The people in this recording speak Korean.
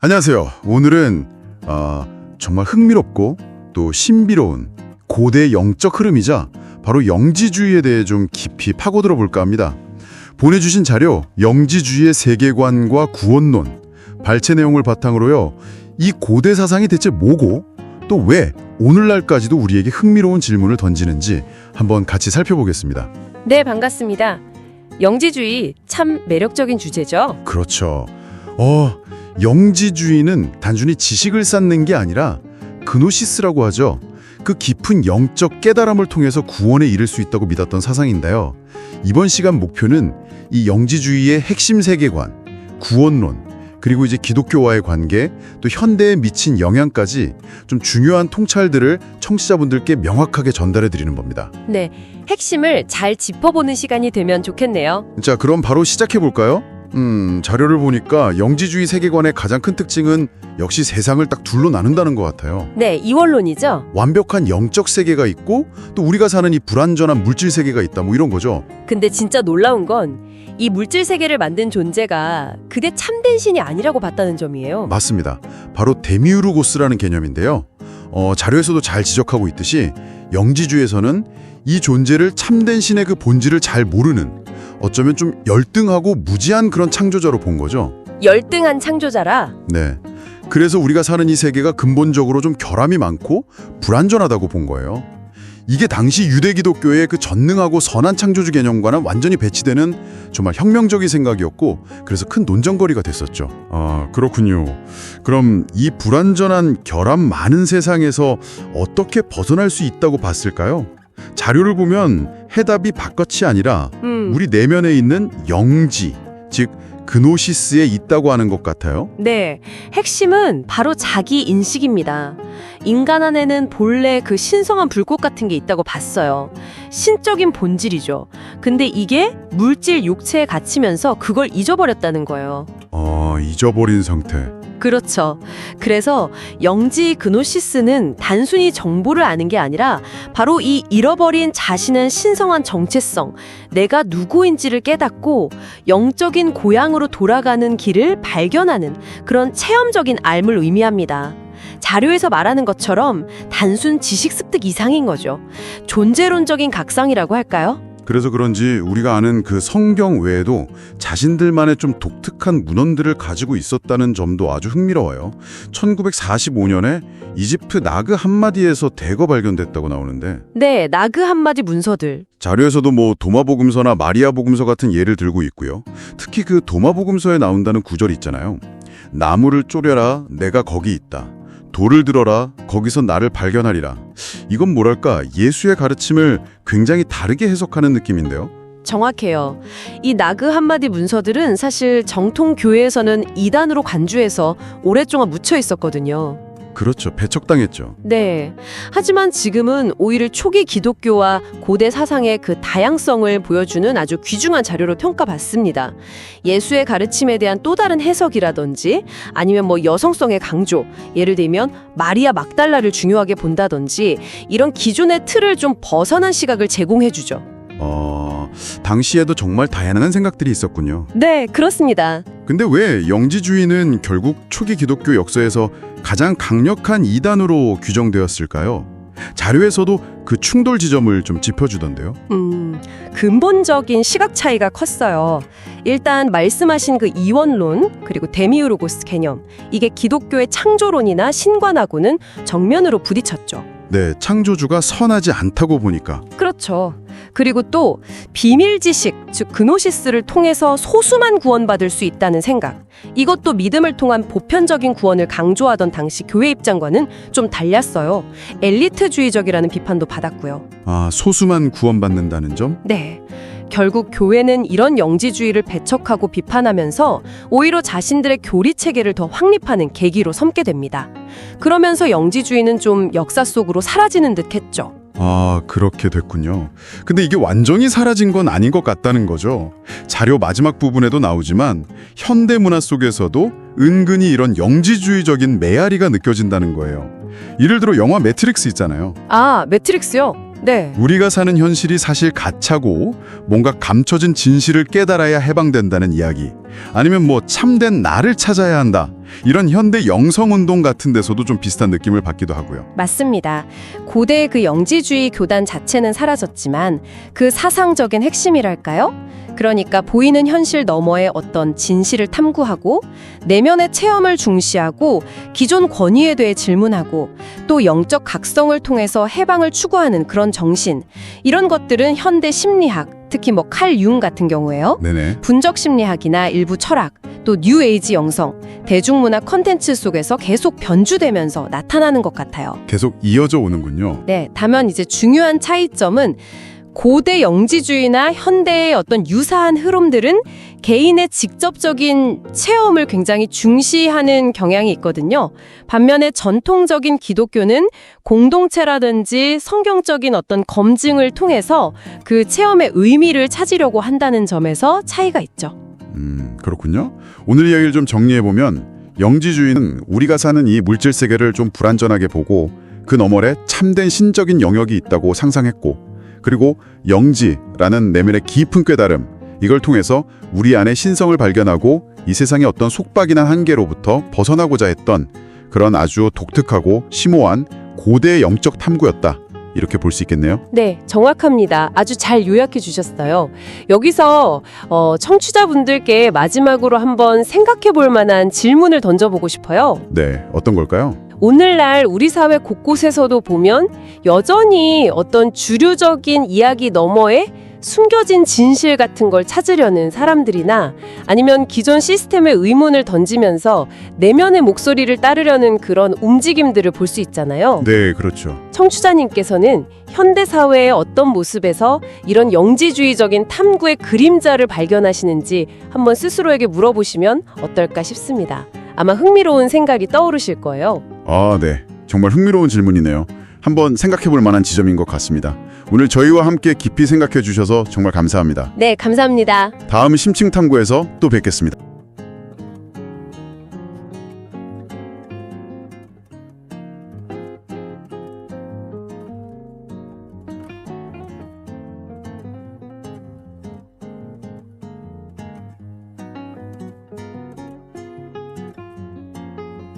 안녕하세요. 오늘은 아, 정말 흥미롭고 또 신비로운 고대 영적 흐름이자 바로 영지주의에 대해 좀 깊이 파고들어 볼까 합니다. 보내주신 자료 영지주의의 세계관과 구원론 발췌 내용을 바탕으로요. 이 고대 사상이 대체 뭐고 또 왜 오늘날까지도 우리에게 흥미로운 질문을 던지는지 한번 같이 살펴보겠습니다. 네, 반갑습니다. 영지주의 참 매력적인 주제죠. 그렇죠. 어, 영지주의는 단순히 지식을 쌓는 게 아니라 그노시스라고 하죠. 그 깊은 영적 깨달음을 통해서 구원에 이를 수 있다고 믿었던 사상인데요. 이번 시간 목표는 이 영지주의의 핵심 세계관, 구원론, 그리고 이제 기독교와의 관계, 또 현대에 미친 영향까지 좀 중요한 통찰들을 청취자분들께 명확하게 전달해 드리는 겁니다. 네, 핵심을 잘 짚어보는 시간이 되면 좋겠네요. 자, 그럼 바로 시작해 볼까요? 음, 자료를 보니까 영지주의 세계관의 가장 큰 특징은 역시 세상을 딱 둘로 나눈다는 것 같아요. 네, 이원론이죠. 완벽한 영적 세계가 있고 또 우리가 사는 이 불완전한 물질 세계가 있다 뭐 이런 거죠. 근데 진짜 놀라운 건 이 물질 세계를 만든 존재가 그게 참된 신이 아니라고 봤다는 점이에요. 맞습니다. 바로 데미우르고스라는 개념인데요. 어, 자료에서도 잘 지적하고 있듯이 영지주에서는 이 존재를 참된 신의 그 본질을 잘 모르는 어쩌면 좀 열등하고 무지한 그런 창조자로 본 거죠. 열등한 창조자라. 네. 그래서 우리가 사는 이 세계가 근본적으로 좀 결함이 많고 불완전하다고 본 거예요. 이게 당시 유대 기독교의 그 전능하고 선한 창조주 개념과는 완전히 배치되는 정말 혁명적인 생각이었고 그래서 큰 논쟁거리가 됐었죠. 아, 그렇군요. 그럼 이 불완전한 결함 많은 세상에서 어떻게 벗어날 수 있다고 봤을까요? 자료를 보면 해답이 바깥이 아니라 음, 우리 내면에 있는 영지, 즉 그노시스에 있다고 하는 것 같아요. 네, 핵심은 바로 자기 인식입니다. 인간 안에는 본래 그 신성한 불꽃 같은 게 있다고 봤어요. 신적인 본질이죠. 근데 이게 물질 육체에 갇히면서 그걸 잊어버렸다는 거예요. 어, 잊어버린 상태. 그렇죠. 그래서 영지 그노시스는 단순히 정보를 아는 게 아니라 바로 이 잃어버린 자신의 신성한 정체성, 내가 누구인지를 깨닫고 영적인 고향으로 돌아가는 길을 발견하는 그런 체험적인 삶을 의미합니다. 자료에서 말하는 것처럼 단순 지식 습득 이상인 거죠. 존재론적인 각성이라고 할까요? 그래서 그런지 우리가 아는 그 성경 외에도 자신들만의 좀 독특한 문헌들을 가지고 있었다는 점도 아주 흥미로워요. 1945년에 이집트 나그 한마디에서 대거 발견됐다고 나오는데 네, 나그 한마디 문서들. 자료에서도 뭐 도마복음서나 마리아 복음서 같은 예를 들고 있고요. 특히 그 도마복음서에 나온다는 구절 있잖아요. 나무를 쪼려라 내가 거기 있다. 돌을 들어라 거기서 나를 발견하리라. 이건 뭐랄까 예수의 가르침을 굉장히 다르게 해석하는 느낌인데요. 정확해요. 이 나그 한마디 문서들은 사실 정통 교회에서는 이단으로 간주해서 오랫동안 묻혀 있었거든요. 그렇죠. 배척당했죠. 네. 하지만 지금은 오히려 초기 기독교와 고대 사상의 그 다양성을 보여주는 아주 귀중한 자료로 평가받습니다. 예수의 가르침에 대한 또 다른 해석이라든지 아니면 뭐 여성성의 강조, 예를 들면 마리아 막달라를 중요하게 본다든지 이런 기존의 틀을 좀 벗어난 시각을 제공해 주죠. 어, 당시에도 정말 다양한 생각들이 있었군요. 네, 그렇습니다. 근데 왜 영지주의는 결국 초기 기독교 역사에서 가장 강력한 이단으로 규정되었을까요? 자료에서도 그 충돌 지점을 좀 짚어주던데요. 음, 근본적인 시각 차이가 컸어요. 일단 말씀하신 그 이원론 그리고 데미우르고스 개념 이게 기독교의 창조론이나 신관하고는 정면으로 부딪혔죠. 네, 창조주가 선하지 않다고 보니까 그렇죠. 그리고 또 비밀 지식, 즉 그노시스를 통해서 소수만 구원받을 수 있다는 생각. 이것도 믿음을 통한 보편적인 구원을 강조하던 당시 교회 입장과는 좀 달랐어요. 엘리트주의적이라는 비판도 받았고요. 아, 소수만 구원받는다는 점? 네. 결국 교회는 이런 영지주의를 배척하고 비판하면서 오히려 자신들의 교리 체계를 더 확립하는 계기로 삼게 됩니다. 그러면서 영지주의는 좀 역사 속으로 사라지는 듯 했죠. 아, 그렇게 됐군요. 근데 이게 완전히 사라진 건 아닌 것 같다는 거죠. 자료 마지막 부분에도 나오지만 현대 문화 속에서도 은근히 이런 영지주의적인 메아리가 느껴진다는 거예요. 예를 들어 영화 매트릭스 있잖아요. 아, 매트릭스요? 네. 우리가 사는 현실이 사실 가차고 뭔가 감춰진 진실을 깨달아야 해방된다는 이야기. 아니면 뭐 참된 나를 찾아야 한다. 이런 현대 영성운동 같은 데서도 좀 비슷한 느낌을 받기도 하고요. 맞습니다. 고대의 그 영지주의 교단 자체는 사라졌지만 그 사상적인 핵심이랄까요? 그러니까 보이는 현실 너머의 어떤 진실을 탐구하고 내면의 체험을 중시하고 기존 권위에 대해 질문하고 또 영적 각성을 통해서 해방을 추구하는 그런 정신 이런 것들은 현대 심리학 특히 뭐 칼 융 같은 경우에요. 네네. 분적 심리학이나 일부 철학, 또 뉴에이지 영성, 대중문화 컨텐츠 속에서 계속 변주되면서 나타나는 것 같아요. 계속 이어져 오는군요. 네, 다만 이제 중요한 차이점은 고대 영지주의나 현대의 어떤 유사한 흐름들은 개인의 직접적인 체험을 굉장히 중시하는 경향이 있거든요. 반면에 전통적인 기독교는 공동체라든지 성경적인 어떤 검증을 통해서 그 체험의 의미를 찾으려고 한다는 점에서 차이가 있죠. 음, 그렇군요. 오늘 이야기를 좀 정리해보면 영지주의는 우리가 사는 이 물질 세계를 좀 불완전하게 보고 그 너머에 참된 신적인 영역이 있다고 상상했고 그리고 영지라는 내면의 깊은 깨달음 이걸 통해서 우리 안에 신성을 발견하고 이 세상의 어떤 속박이나 한계로부터 벗어나고자 했던 그런 아주 독특하고 심오한 고대 영적 탐구였다. 이렇게 볼 수 있겠네요. 네, 정확합니다. 아주 잘 요약해 주셨어요. 여기서 어, 청취자분들께 마지막으로 한번 생각해 볼 만한 질문을 던져보고 싶어요. 네, 어떤 걸까요? 오늘날 우리 사회 곳곳에서도 보면 여전히 어떤 주류적인 이야기 너머에 숨겨진 진실 같은 걸 찾으려는 사람들이나 아니면 기존 시스템의 의문을 던지면서 내면의 목소리를 따르려는 그런 움직임들을 볼 수 있잖아요. 네, 그렇죠. 청취자님께서는 현대 사회의 어떤 모습에서 이런 영지주의적인 탐구의 그림자를 발견하시는지 한번 스스로에게 물어보시면 어떨까 싶습니다. 아마 흥미로운 생각이 떠오르실 거예요. 아, 네. 정말 흥미로운 질문이네요. 한번 생각해 볼 만한 지점인 것 같습니다. 오늘 저희와 함께 깊이 생각해 주셔서 정말 감사합니다. 네, 감사합니다. 다음 심층 탐구에서 또 뵙겠습니다.